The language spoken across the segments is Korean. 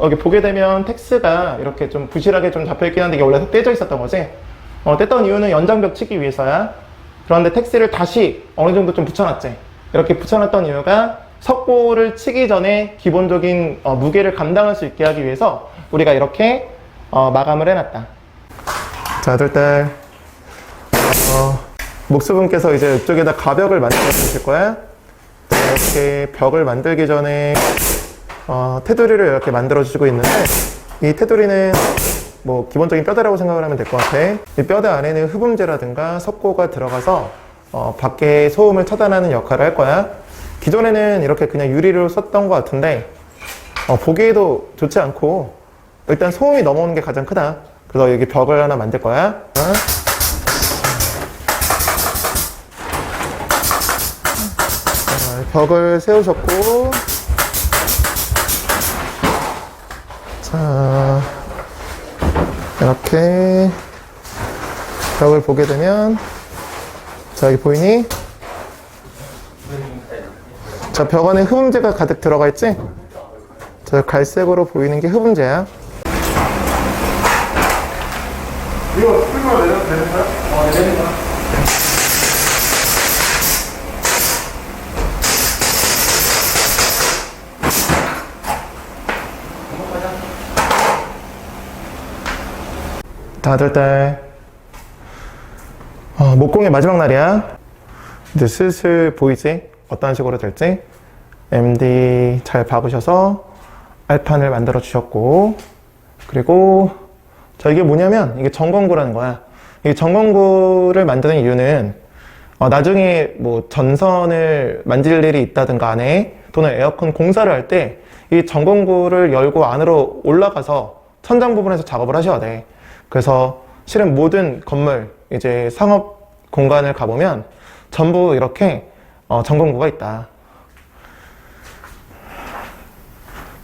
여기 보게 되면 텍스가 이렇게 좀 부실하게 좀 잡혀있긴 한데 이게 원래 떼져 있었던 거지? 어, 뗐던 이유는 연장벽 치기 위해서야. 그런데 텍스를 다시 어느 정도 좀 붙여놨지? 이렇게 붙여놨던 이유가 석고를 치기 전에 기본적인 어, 무게를 감당할 수 있게 하기 위해서 우리가 이렇게 어, 마감을 해놨다. 자, 아들딸. 어, 목수분께서 이제 이쪽에다 가벽을 만들어 주실 거야. 자, 이렇게 벽을 만들기 전에 어, 테두리를 이렇게 만들어 주고 있는데 이 테두리는 뭐 기본적인 뼈대라고 생각을 하면 될 것 같아. 이 뼈대 안에는 흡음재라든가 석고가 들어가서 어, 밖에 소음을 차단하는 역할을 할 거야. 기존에는 이렇게 그냥 유리로 썼던 것 같은데 어, 보기에도 좋지 않고 일단 소음이 넘어오는 게 가장 크다. 그래서 여기 벽을 하나 만들 거야. 어? 자, 벽을 세우셨고 자, 이렇게 벽을 보게 되면, 자, 여기 보이니? 자, 벽 안에 흡음재가 가득 들어가 있지? 저 갈색으로 보이는 게 흡음재야. 이거 풀로 내려도 되는 거야? 어, 내리는 거야. 다들 딸 어, 목공의 마지막 날이야. 이제 슬슬 보이지? 어떤 식으로 될지. MD 잘 박으셔서 알판을 만들어 주셨고, 그리고 자 이게 뭐냐면 이게 전건구라는 거야. 이 전건구를 만드는 이유는 어, 나중에 뭐 전선을 만질 일이 있다든가 안에 또는 에어컨 공사를 할 때 이 전건구를 열고 안으로 올라가서 천장 부분에서 작업을 하셔야 돼. 그래서 실은 모든 건물 이제 상업 공간을 가보면 전부 이렇게 어, 전건구가 있다.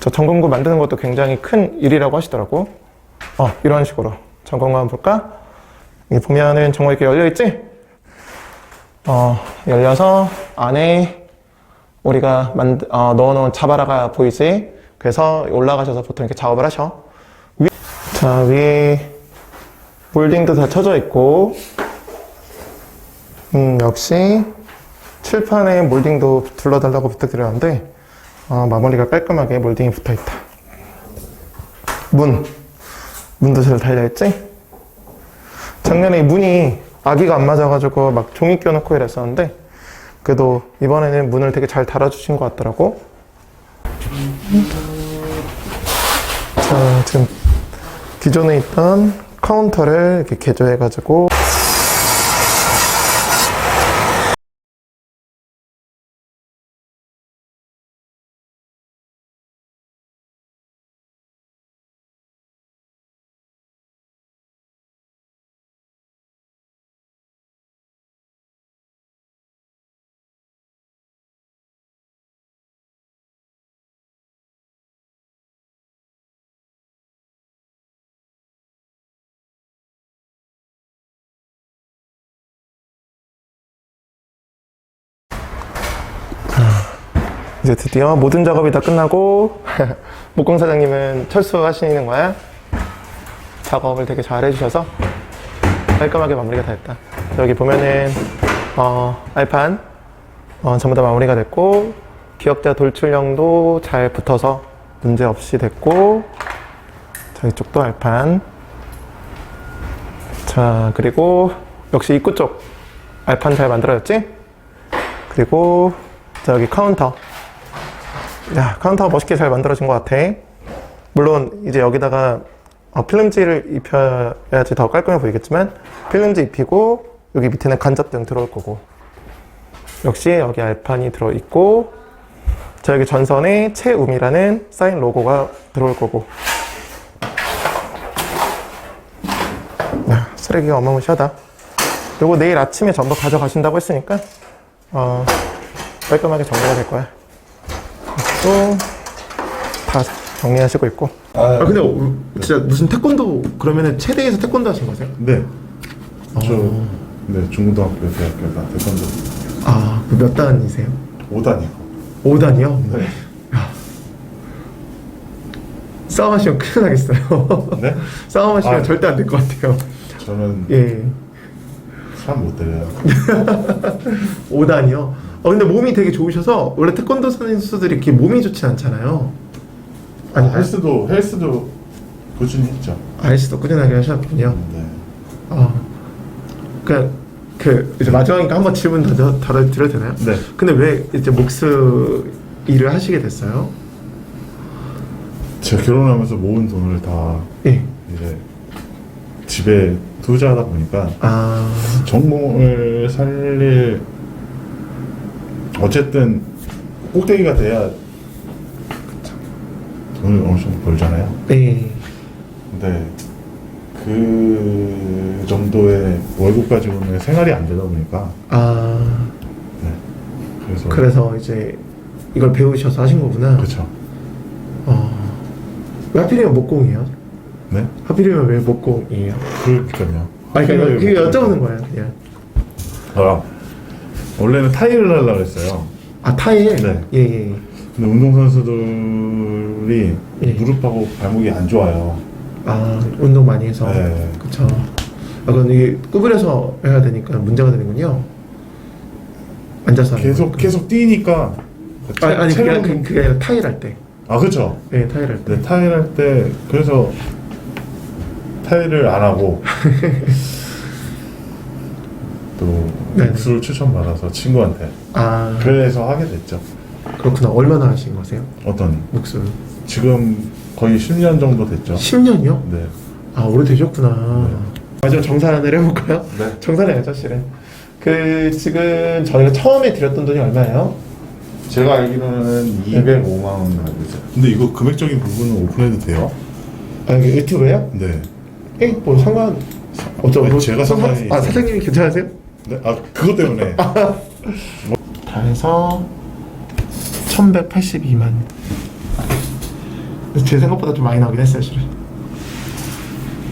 저 전건구 만드는 것도 굉장히 큰 일이라고 하시더라고. 어, 이런 식으로 전건구 한번 볼까? 여기 보면은 정말 이렇게 열려 있지? 어, 열려서 안에 우리가 만 어, 넣어놓은 자바라가 보이지? 그래서 올라가셔서 보통 이렇게 작업을 하셔. 위, 자, 위에 몰딩도 다 쳐져 있고, 음, 역시 칠판에 몰딩도 둘러달라고 부탁드렸는데, 어, 마무리가 깔끔하게 몰딩이 붙어 있다. 문. 문도 잘 달려있지? 작년에 이 문이 아기가 안 맞아가지고 막 종이 껴놓고 이랬었는데, 그래도 이번에는 문을 되게 잘 달아주신 것 같더라고. 자, 지금 기존에 있던 카운터를 이렇게 개조해가지고 이제 드디어 모든 작업이 다 끝나고 목공 사장님은 철수하시는 거야. 작업을 되게 잘 해주셔서 깔끔하게 마무리가 다 됐다. 여기 보면은 어, 알판 어, 전부 다 마무리가 됐고 기역자 돌출형도 잘 붙어서 문제 없이 됐고 자 이쪽도 알판 자 그리고 역시 입구 쪽 알판 잘 만들어졌지? 그리고 자 여기 카운터 야, 카운터가 멋있게 잘 만들어진 것 같아. 물론, 이제 여기다가 어, 필름지를 입혀야지 더 깔끔해 보이겠지만, 필름지 입히고, 여기 밑에는 간접등 들어올 거고. 역시 여기 알판이 들어있고, 자, 여기 전선에 채움이라는 사인 로고가 들어올 거고. 야, 쓰레기가 어마무시하다. 요거 내일 아침에 전부 가져가신다고 했으니까, 어, 깔끔하게 정리가 될 거야. 또, 다 정리하시고 있고. 아, 아 근데 어, 진짜 무슨 태권도 그러면은 체대에서 태권도 하신 거세요? 네. 저, 어. 네, 중고등학교, 대학교 다 태권도 아몇 단이세요? 5단이고. 5단이요? 네. 싸움하시면 큰일 나겠어요. 네? 싸움하시면 아. 절대 안 될 것 같아요. 저는 예. 사람 못 때려요. 5단이요? 어, 근데 몸이 되게 좋으셔서 원래 태권도 선수들이 이렇게 몸이 좋지 않잖아요. 아니, 아니, 헬스도, 헬스도 꾸준히 했죠. 아이스도 꾸준하게 하셨군요. 네. 어. 그, 그, 이제 마지막이니까 한번 질문 더, 더, 더 드려도 되나요? 네. 근데 왜 이제 목수 일을 하시게 됐어요? 제가 결혼하면서 모은 돈을 다 예. 이제 집에 투자하다 보니까 아, 전공을 살릴 어쨌든 꼭대기가 돼야 돈을 어느 정도 벌잖아요. 네. 근데 그 정도의 월급 가지고는 생활이 안 되다 보니까 아, 네. 그래서 그래서 이제 이걸 배우셔서 하신 거구나. 그렇죠. 어. 왜 하필이면 목공이에요? 네. 하필이면 왜 목공이에요? 그러니까요. 아니, 그러니까 그게 여쭤보는 거예요, 그냥. 아, 원래는 타일을 하려고 했어요. 아, 타일? 네. 예, 예. 근데 운동선수들이 예. 무릎하고 발목이 안 좋아요. 아, 운동 많이 해서. 네. 그쵸. 아, 그럼 이게 구부려서 해야 되니까 문제가 되는군요. 앉아서. 하는 계속 거니까. 계속 뛰니까 아니, 아니 그게, 체력은- 그, 그게 아니라 타일 할 때. 아 그렇죠. 네, 타일 할 때. 네, 타일 할 때 그래서 타일을 안 하고 또 네. 목수를 추천받아서 친구한테 아, 그래서 하게 됐죠. 그렇구나. 얼마나 하신 거세요? 어떤 목수. 지금 거의 10년 정도 됐죠. 10년이요? 네. 아, 오래되셨구나. 마지막 정산을 해볼까요? 네. 정산해야죠, 실은. 그, 지금 저희가 처음에 드렸던 돈이 얼마예요? 제가 알기로는 205만 원 알고 있어요. 근데 이거 금액적인 부분은 오픈해도 돼요? 아, 이게 유튜브예요? 네. 에, 뭐 상관, 어쩌고. 아니, 제가 상관이 아. 사장님이 괜찮으세요? 네. 아 그것 때문에 다 해서 1182만. 제 생각보다 좀 많이 나오긴 했어요, 실은.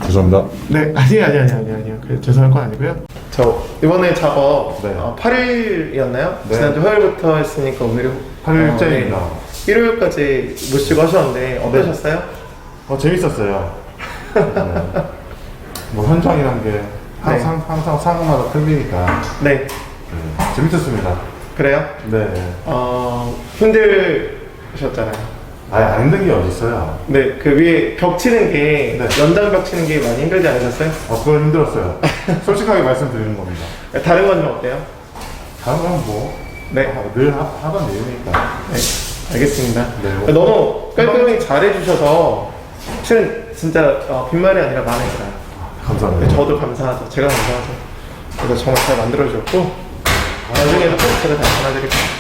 죄송합니다. 네, 아니 아니 아니 아니 아니요. 그 죄송한 건 아니고요. 저 이번에 작업 네. 어, 8일이었나요? 네. 지난주 화요일부터 했으니까 오늘이 8일째입니다. 어, 네. 일요일까지 모시고 하셨는데 어떠셨어요? 어 재밌었어요. 네. 뭐 현장이란 게 항상 항상 상황마다 틀리니까 네, 네. 재밌었습니다. 그래요? 네. 어 힘들셨잖아요. 아예 안 힘든 게 어디 있어요? 네, 그 위에 벽 치는 게 네. 연장 벽 치는 게 많이 힘들지 않으셨어요? 어 그건 힘들었어요. 솔직하게 말씀드리는 겁니다. 다른 건 좀 어때요? 다른 건 뭐. 네. 아, 늘 하, 하던 내용이니까. 네, 알겠습니다. 네. 너무 깔끔하게 잘해주셔서 실은 진짜 어, 빈말이 아니라 마음에 들어요. 감사합니다. 저도 감사하죠. 제가 감사하죠. 그래서 정말 잘 만들어주셨고 나중에도 꼭 제가 다시 전화드릴게요.